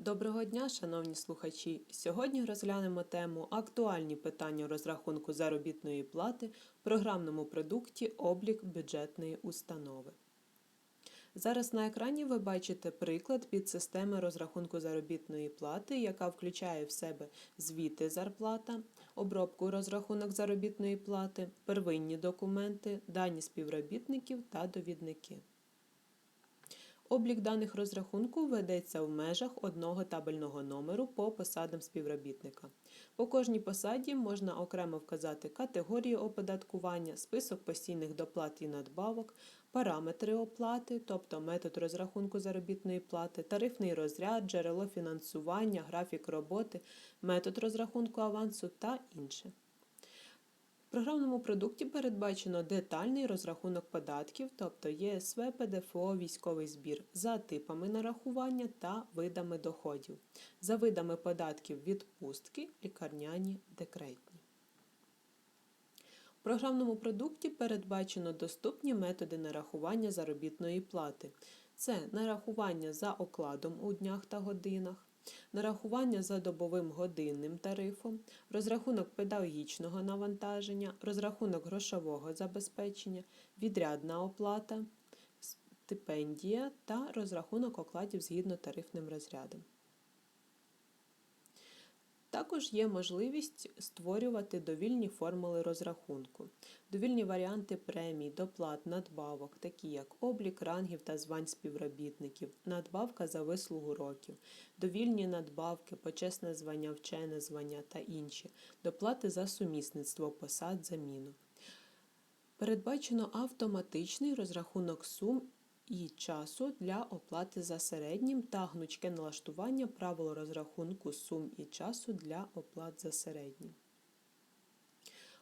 Доброго дня, шановні слухачі! Сьогодні розглянемо тему Актуальні питання розрахунку заробітної плати в програмному продукті Облік бюджетної установи. Зараз на екрані ви бачите приклад під системи розрахунку заробітної плати, яка включає в себе звіти зарплата, обробку розрахунок заробітної плати, первинні документи, дані співробітників та довідники. Облік даних розрахунку ведеться в межах одного табельного номеру по посадам співробітника. По кожній посаді можна окремо вказати категорію оподаткування, список постійних доплат і надбавок, параметри оплати, тобто метод розрахунку заробітної плати, тарифний розряд, джерело фінансування, графік роботи, метод розрахунку авансу та інше. В програмному продукті передбачено детальний розрахунок податків, тобто ЄСВ, ПДФО, військовий збір, за типами нарахування та видами доходів, за видами податків відпустки, лікарняні, декретні. В програмному продукті передбачено доступні методи нарахування заробітної плати. Це нарахування за окладом у днях та годинах, нарахування за добовим годинним тарифом, розрахунок педагогічного навантаження, розрахунок грошового забезпечення, відрядна оплата, стипендія та розрахунок окладів згідно тарифним розрядом. Також є можливість створювати довільні формули розрахунку, довільні варіанти премій, доплат, надбавок, такі як облік рангів та звань співробітників, надбавка за вислугу років, довільні надбавки, почесне звання, вчене звання та інші, доплати за сумісництво, посад, заміну. Передбачено автоматичний розрахунок сум і часу для оплати за середнім та гнучке налаштування правил розрахунку сум і часу для оплат за середнім.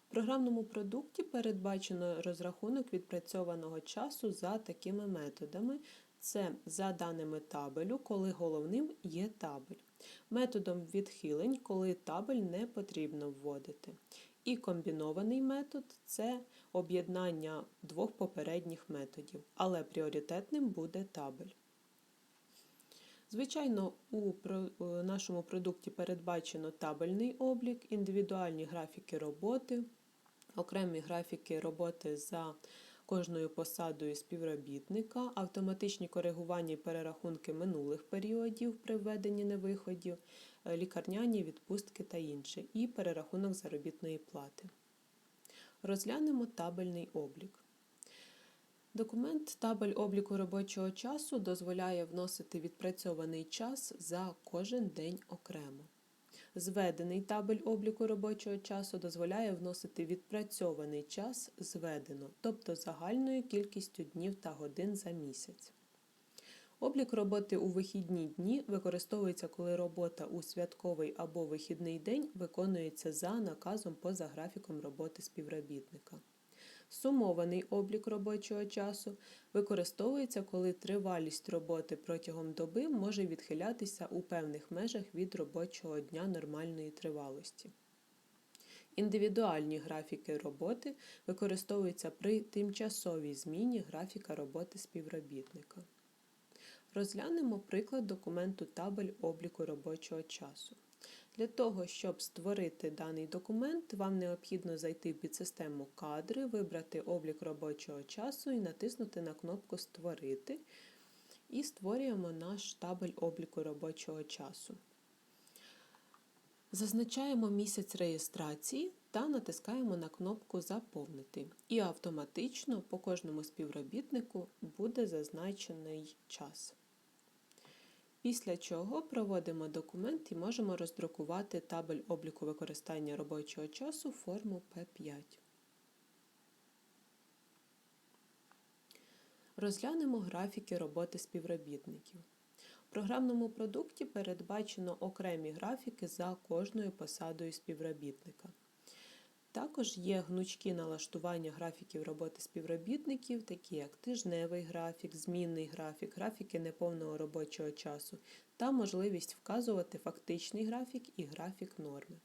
В програмному продукті передбачено розрахунок відпрацьованого часу за такими методами. Це за даними табелю, коли головним є табель. Методом відхилень, коли табель не потрібно вводити. І комбінований метод це об'єднання двох попередніх методів, але пріоритетним буде табель. Звичайно, у нашому продукті передбачено табельний облік, індивідуальні графіки роботи, окремі графіки роботи за кожною посадою співробітника, автоматичні коригування і перерахунки минулих періодів при введенні невиходів, е, лікарняні відпустки та інше, і перерахунок заробітної плати. Розглянемо табельний облік. Документ табель обліку робочого часу дозволяє вносити відпрацьований час за кожен день окремо. Зведений табель обліку робочого часу дозволяє вносити відпрацьований час зведено, тобто загальною кількістю днів та годин за місяць. Облік роботи у вихідні дні використовується, коли робота у святковий або вихідний день виконується за наказом поза графіком роботи співробітника. Сумований облік робочого часу використовується, коли тривалість роботи протягом доби може відхилятися у певних межах від робочого дня нормальної тривалості. Індивідуальні графіки роботи використовуються при тимчасовій зміні графіка роботи співробітника. Розглянемо приклад документу табель обліку робочого часу. Для того, щоб створити даний документ, вам необхідно зайти в підсистему Кадри, вибрати облік робочого часу і натиснути на кнопку Створити. І створюємо наш табель обліку робочого часу. Зазначаємо місяць реєстрації та натискаємо на кнопку Заповнити. І автоматично по кожному співробітнику буде зазначений час. Після чого проводимо документ і можемо роздрукувати табель обліку використання робочого часу форму П5. Розглянемо графіки роботи співробітників. В програмному продукті передбачено окремі графіки за кожною посадою співробітника. Також є гнучкі налаштування графіків роботи співробітників, такі як тижневий графік, змінний графік, графіки неповного робочого часу та можливість вказувати фактичний графік і графік норми.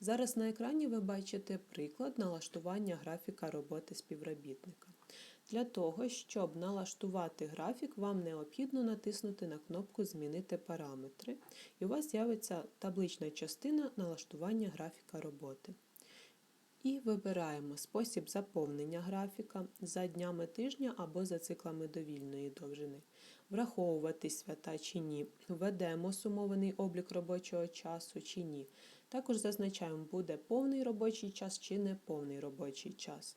Зараз на екрані ви бачите приклад налаштування графіка роботи співробітника. Для того, щоб налаштувати графік, вам необхідно натиснути на кнопку Змінити параметри, і у вас з'явиться таблична частина налаштування графіка роботи. І вибираємо спосіб заповнення графіка за днями тижня або за циклами довільної довжини. Враховувати свята чи ні, введемо сумований облік робочого часу чи ні. Також зазначаємо, буде повний робочий час чи неповний робочий час.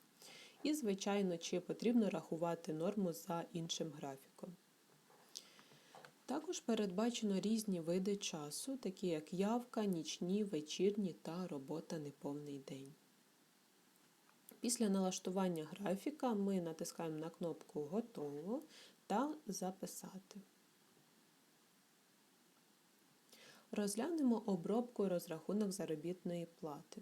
І, звичайно, чи потрібно рахувати норму за іншим графіком. Також передбачено різні види часу, такі як явка, нічні, вечірні та робота неповний день. Після налаштування графіка ми натискаємо на кнопку Готово та Записати. Розглянемо обробку розрахунок заробітної плати.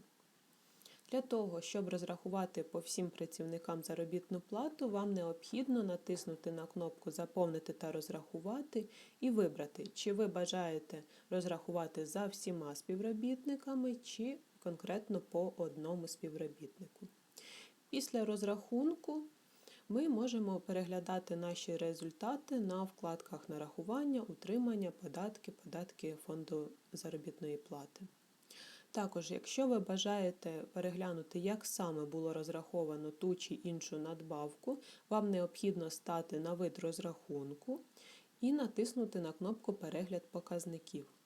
Для того, щоб розрахувати по всім працівникам заробітну плату, вам необхідно натиснути на кнопку Заповнити та розрахувати і вибрати, чи ви бажаєте розрахувати за всіма співробітниками, чи конкретно по одному співробітнику. Після розрахунку ми можемо переглядати наші результати на вкладках нарахування, утримання, податки, податки фонду заробітної плати. Також, якщо ви бажаєте переглянути, як саме було розраховано ту чи іншу надбавку, вам необхідно стати на вид розрахунку і натиснути на кнопку Перегляд показників.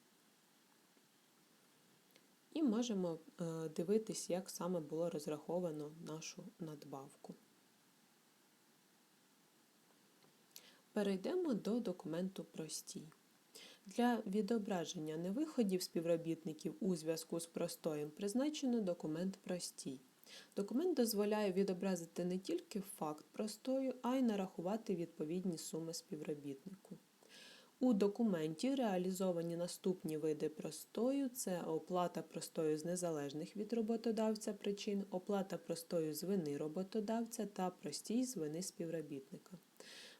І можемо е, дивитись, як саме було розраховано нашу надбавку. Перейдемо до документу простій. Для відображення невиходів співробітників у зв'язку з простоєм призначено документ простій. Документ дозволяє відобразити не тільки факт простою, а й нарахувати відповідні суми співробітнику. У документі реалізовані наступні види простою: це оплата простою з незалежних від роботодавця причин, оплата простою з вини роботодавця та простій з вини співробітника.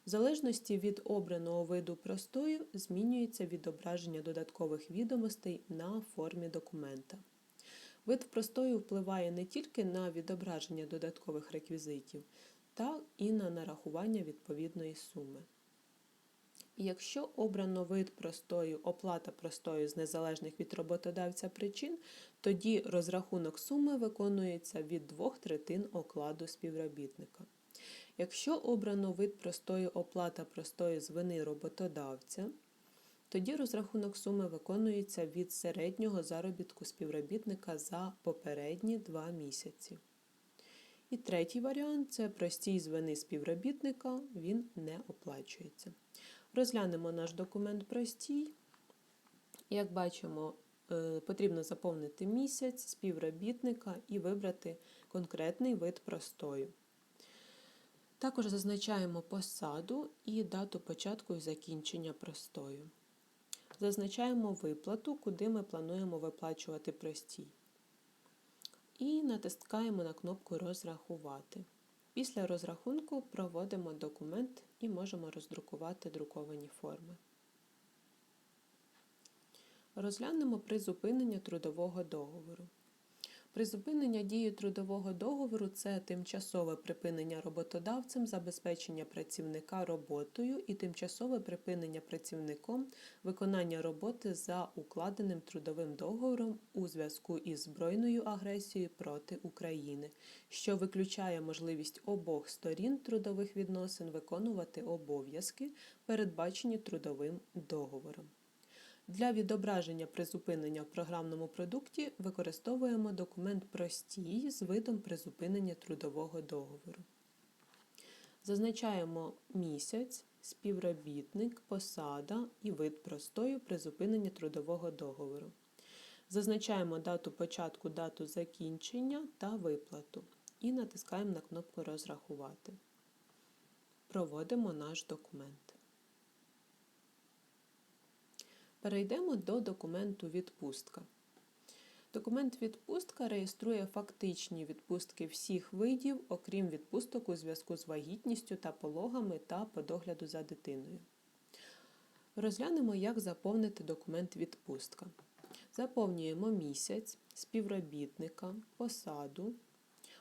В залежності від обраного виду простою змінюється відображення додаткових відомостей на формі документа. Вид простою впливає не тільки на відображення додаткових реквізитів, та і на нарахування відповідної суми. Якщо обрано вид простою, оплата простою з незалежних від роботодавця причин, тоді розрахунок суми виконується від двох третин окладу співробітника. Якщо обрано вид простої оплата простої з вини роботодавця, тоді розрахунок суми виконується від середнього заробітку співробітника за попередні два місяці. І третій варіант це простій з вини співробітника, він не оплачується. Розглянемо наш документ простій. Як бачимо, е, потрібно заповнити місяць співробітника і вибрати конкретний вид простою. Також зазначаємо посаду і дату початку і закінчення простою. Зазначаємо виплату, куди ми плануємо виплачувати простій. І натискаємо на кнопку Розрахувати. Після розрахунку проводимо документ і можемо роздрукувати друковані форми. Розглянемо призупинення трудового договору. Призупинення дії трудового договору це тимчасове припинення роботодавцем забезпечення працівника роботою і тимчасове припинення працівником виконання роботи за укладеним трудовим договором у зв'язку із збройною агресією проти України, що виключає можливість обох сторін трудових відносин виконувати обов'язки, передбачені трудовим договором. Для відображення призупинення в програмному продукті використовуємо документ простій з видом призупинення трудового договору. Зазначаємо місяць, співробітник, посада і вид простою призупинення трудового договору. Зазначаємо дату початку, дату закінчення та виплату. І натискаємо на кнопку Розрахувати. Проводимо наш документ. Перейдемо до документу відпустка. Документ відпустка реєструє фактичні відпустки всіх видів, окрім відпусток у зв'язку з вагітністю та пологами та по догляду за дитиною. Розглянемо, як заповнити документ відпустка. Заповнюємо місяць, співробітника, посаду.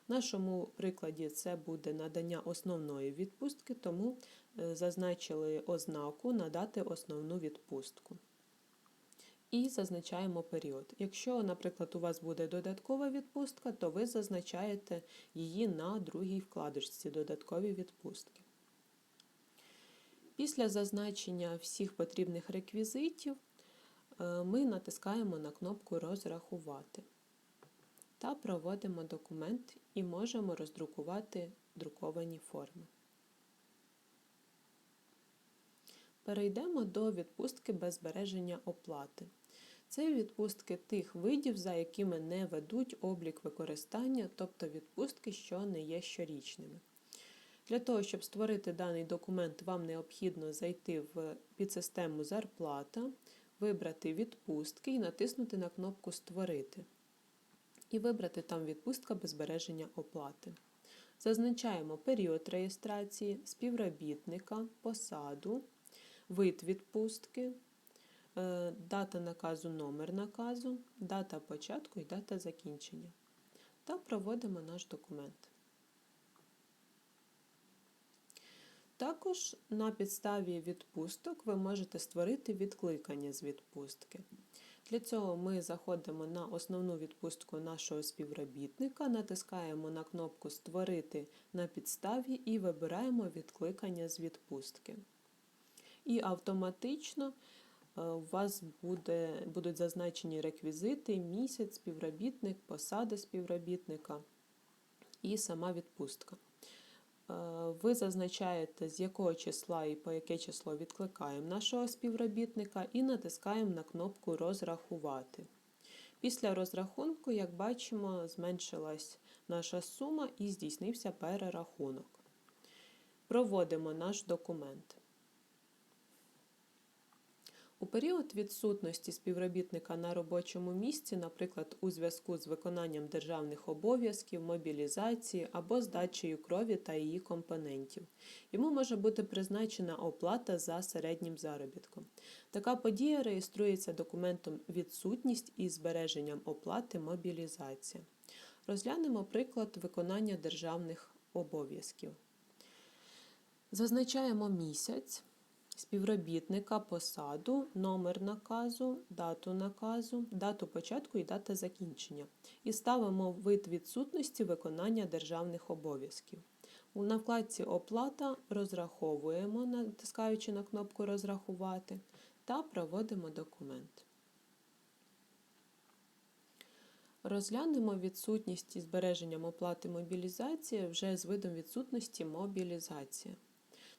В нашому прикладі це буде надання основної відпустки, тому е, зазначили ознаку надати основну відпустку. І зазначаємо період. Якщо, наприклад, у вас буде додаткова відпустка, то ви зазначаєте її на другій вкладочці додаткові відпустки. Після зазначення всіх потрібних реквізитів е, ми натискаємо на кнопку Розрахувати та проводимо документ і можемо роздрукувати друковані форми. Перейдемо до відпустки без збереження оплати. Це відпустки тих видів, за якими не ведуть облік використання, тобто відпустки, що не є щорічними. Для того, щоб створити даний документ, вам необхідно зайти в підсистему Зарплата, вибрати відпустки і натиснути на кнопку Створити. І вибрати там відпустка без збереження оплати. Зазначаємо період реєстрації, співробітника, посаду, вид відпустки, дата наказу, номер наказу, дата початку і дата закінчення. Та проводимо наш документ. Також на підставі відпусток ви можете створити відкликання з відпустки. Для цього ми заходимо на основну відпустку нашого співробітника, натискаємо на кнопку Створити на підставі і вибираємо відкликання з відпустки. І автоматично е, у вас буде, будуть зазначені реквізити, місяць, співробітник, посада співробітника і сама відпустка. Е, ви зазначаєте, з якого числа і по яке число відкликаємо нашого співробітника і натискаємо на кнопку Розрахувати. Після розрахунку, як бачимо, зменшилась наша сума і здійснився перерахунок. Проводимо наш документ. У період відсутності співробітника на робочому місці, наприклад, у зв'язку з виконанням державних обов'язків, мобілізації або здачею крові та її компонентів, йому може бути призначена оплата за середнім заробітком. Така подія реєструється документом відсутність із збереженням оплати мобілізація. Розглянемо приклад виконання державних обов'язків. Зазначаємо місяць співробітника, посаду, номер наказу, дату наказу, дату початку і дата закінчення. І ставимо вид відсутності виконання державних обов'язків. На вкладці Оплата розраховуємо, натискаючи на кнопку Розрахувати та проводимо документ. Розглянемо відсутність і збереженням оплати мобілізації вже з видом відсутності мобілізація.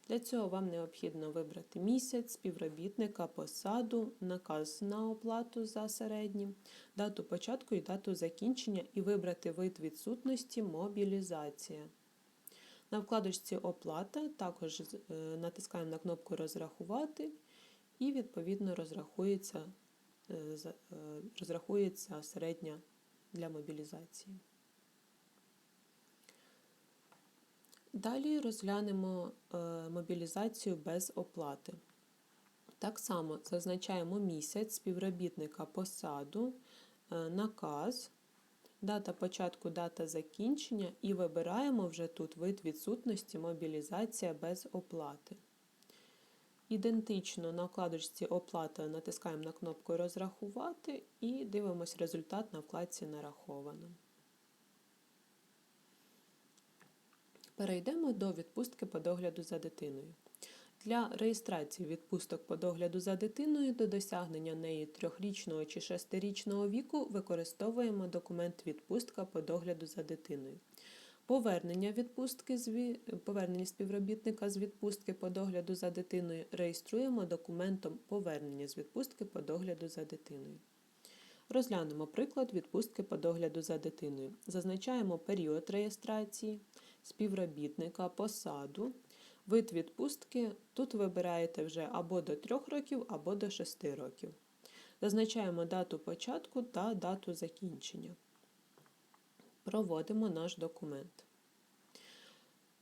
Для цього вам необхідно вибрати місяць, співробітника, посаду, наказ на оплату за середнім, дату початку і дату закінчення і вибрати вид відсутності мобілізація. На вкладочці Оплата також е, натискаємо на кнопку Розрахувати і, відповідно, розрахується, е, е, розрахується середня для мобілізації. Далі розглянемо е, мобілізацію без оплати. Так само зазначаємо місяць співробітника посаду, е, наказ, дата початку, дата закінчення і вибираємо вже тут вид відсутності мобілізація без оплати. Ідентично на вкладочці Оплата натискаємо на кнопку Розрахувати і дивимося результат на вкладці Нараховано. Перейдемо до відпустки по догляду за дитиною. Для реєстрації відпусток по догляду за дитиною до досягнення неї трьохрічного чи шестирічного віку використовуємо документ відпустка по догляду за дитиною. Повернення відпустки повернення співробітника з відпустки по догляду за дитиною реєструємо документом повернення з відпустки по догляду за дитиною. Розглянемо приклад відпустки по догляду за дитиною. Зазначаємо період реєстрації, співробітника, посаду. Вид відпустки тут вибираєте вже або до 3 років, або до 6 років. Зазначаємо дату початку та дату закінчення. Проводимо наш документ.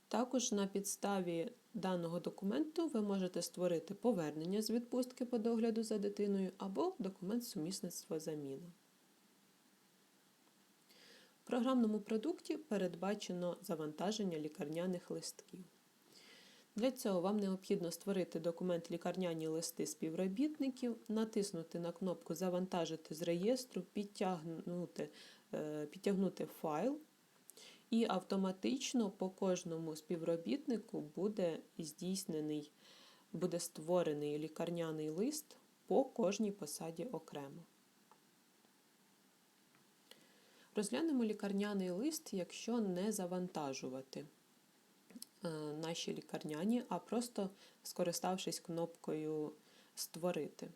Також на підставі даного документу ви можете створити повернення з відпустки по догляду за дитиною або документ сумісництва заміна. Програмному продукті передбачено завантаження лікарняних листків. Для цього вам необхідно створити документ лікарняні листи співробітників, натиснути на кнопку Завантажити з реєстру, підтягнути, е, підтягнути файл, і автоматично по кожному співробітнику буде здійснений, буде створений лікарняний лист по кожній посаді окремо. Розглянемо лікарняний лист, якщо не завантажувати е, наші лікарняні, а просто скориставшись кнопкою Створити.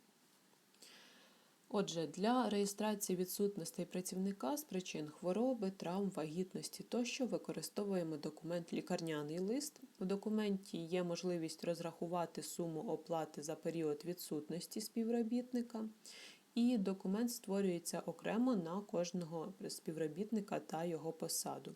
Отже, для реєстрації відсутностей працівника з причин хвороби, травм, вагітності тощо використовуємо документ лікарняний лист. У документі є можливість розрахувати суму оплати за період відсутності співробітника, і документ створюється окремо на кожного співробітника та його посаду.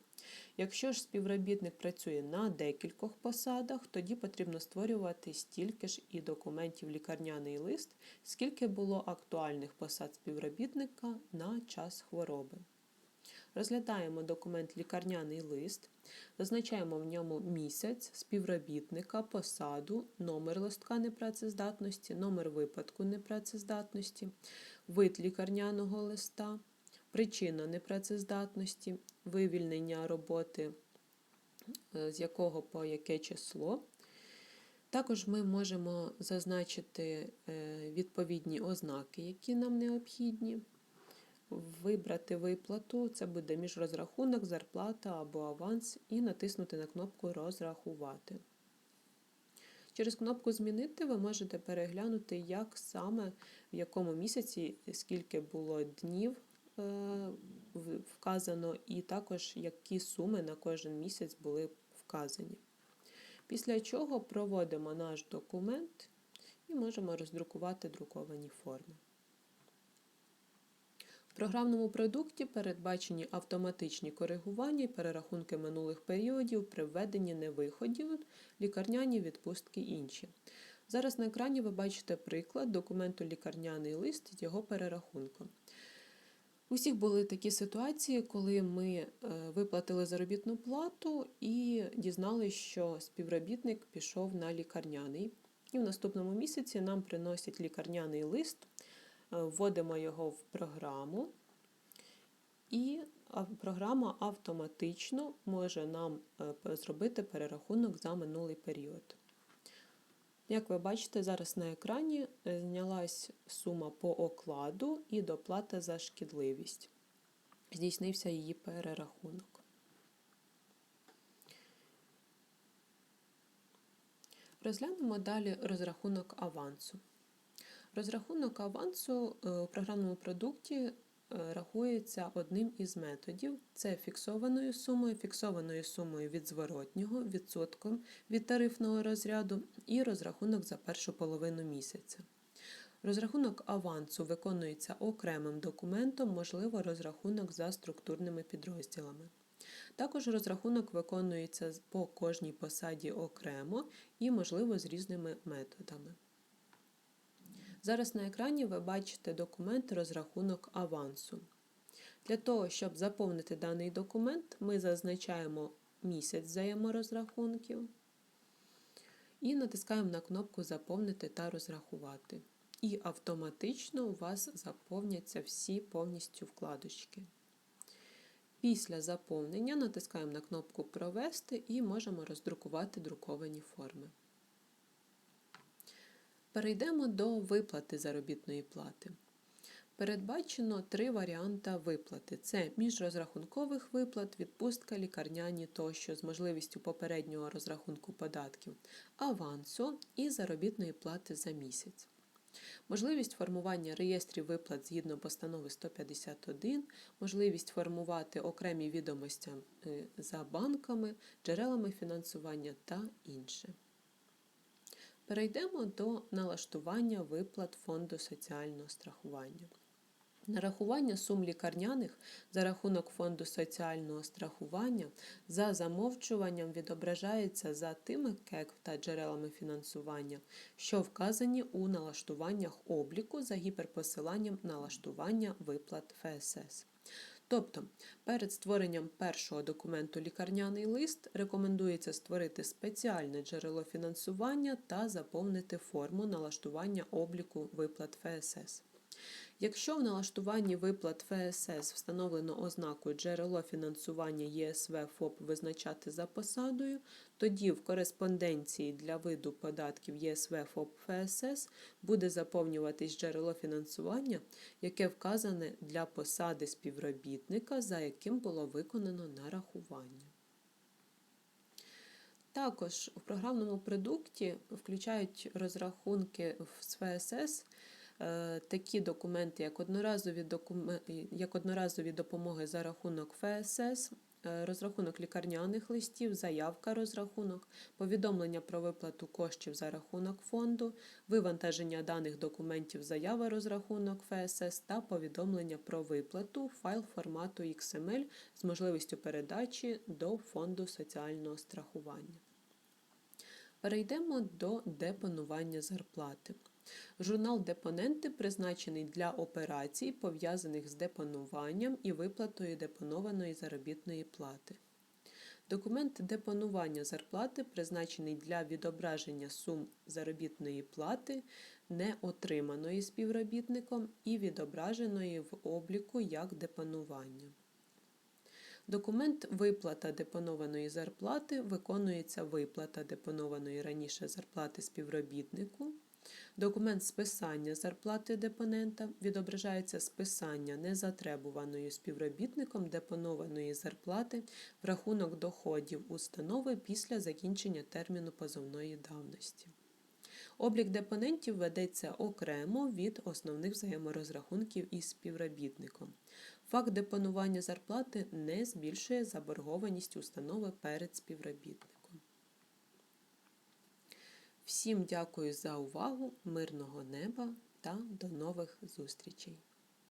Якщо ж співробітник працює на декількох посадах, тоді потрібно створювати стільки ж і документів лікарняний лист, скільки було актуальних посад співробітника на час хвороби. Розглядаємо документ лікарняний лист, зазначаємо в ньому місяць, співробітника, посаду, номер листка непрацездатності, номер випадку непрацездатності, вид лікарняного листа, причина непрацездатності, вивільнення роботи, е, з якого по яке число. Також ми можемо зазначити е, відповідні ознаки, які нам необхідні вибрати виплату, це буде міжрозрахунок, зарплата або аванс, і натиснути на кнопку Розрахувати. Через кнопку Змінити ви можете переглянути, як саме в якому місяці, скільки було днів е, вказано, і також які суми на кожен місяць були вказані. Після чого проводимо наш документ і можемо роздрукувати друковані форми програмному продукті передбачені автоматичні коригування і перерахунки минулих періодів при введенні невиходів, лікарняні відпустки інші. Зараз на екрані ви бачите приклад документу лікарняний лист з його перерахунком. Усіх були такі ситуації, коли ми е, виплатили заробітну плату і дізналися, що співробітник пішов на лікарняний. І в наступному місяці нам приносять лікарняний лист вводимо його в програму, і програма автоматично може нам е, зробити перерахунок за минулий період. Як ви бачите, зараз на екрані е, знялась сума по окладу і доплата за шкідливість. Здійснився її перерахунок. Розглянемо далі розрахунок авансу. Розрахунок авансу е, у програмному продукті е, рахується одним із методів: це фіксованою сумою, фіксованою сумою від зворотнього, відсотком від тарифного розряду і розрахунок за першу половину місяця. Розрахунок авансу виконується окремим документом, можливо, розрахунок за структурними підрозділами. Також розрахунок виконується по кожній посаді окремо і, можливо, з різними методами. Зараз на екрані ви бачите документ розрахунок авансу. Для того, щоб заповнити даний документ, ми зазначаємо місяць взаєморозрахунків і натискаємо на кнопку Заповнити та розрахувати. І автоматично у вас заповняться всі повністю вкладочки. Після заповнення натискаємо на кнопку Провести і можемо роздрукувати друковані форми. Перейдемо до виплати заробітної плати. Передбачено три варіанти виплати: це міжрозрахункових виплат, відпустка, лікарняні тощо з можливістю попереднього розрахунку податків, авансу і заробітної плати за місяць. Можливість формування реєстрів виплат згідно постанови 151, можливість формувати окремі відомості е, за банками, джерелами фінансування та інше. Перейдемо до налаштування виплат фонду соціального страхування. Нарахування сум лікарняних за рахунок фонду соціального страхування за замовчуванням відображається за тими КЕК та джерелами фінансування, що вказані у налаштуваннях обліку за гіперпосиланням налаштування виплат ФСС. Тобто, перед створенням першого документу лікарняний лист рекомендується створити спеціальне джерело фінансування та заповнити форму налаштування обліку виплат ФСС. Якщо в налаштуванні виплат ФСС встановлено ознаку джерело фінансування ЄСВ ФОП визначати за посадою, тоді в кореспонденції для виду податків ЄСВ ФОП ФСС буде заповнюватись джерело фінансування, яке вказане для посади співробітника, за яким було виконано нарахування. Також в програмному продукті включають розрахунки з ФСС такі документи, як одноразові, докумен... як одноразові допомоги за рахунок ФСС, е, розрахунок лікарняних листів, заявка розрахунок, повідомлення про виплату коштів за рахунок фонду, вивантаження даних документів заява розрахунок ФСС та повідомлення про виплату файл формату XML з можливістю передачі до фонду соціального страхування. Перейдемо до депонування зарплати. Журнал Депоненти призначений для операцій, пов'язаних з депонуванням і виплатою депонованої заробітної плати. Документ депонування зарплати призначений для відображення сум заробітної плати, не отриманої співробітником і відображеної в обліку як депонування. Документ виплата депонованої зарплати виконується виплата депонованої раніше зарплати співробітнику. Документ списання зарплати депонента відображається списання незатребуваної співробітником депонованої зарплати в рахунок доходів установи після закінчення терміну позовної давності. Облік депонентів ведеться окремо від основних взаєморозрахунків із співробітником. Факт депонування зарплати не збільшує заборгованість установи перед співробітником. Всім дякую за увагу, мирного неба та до нових зустрічей!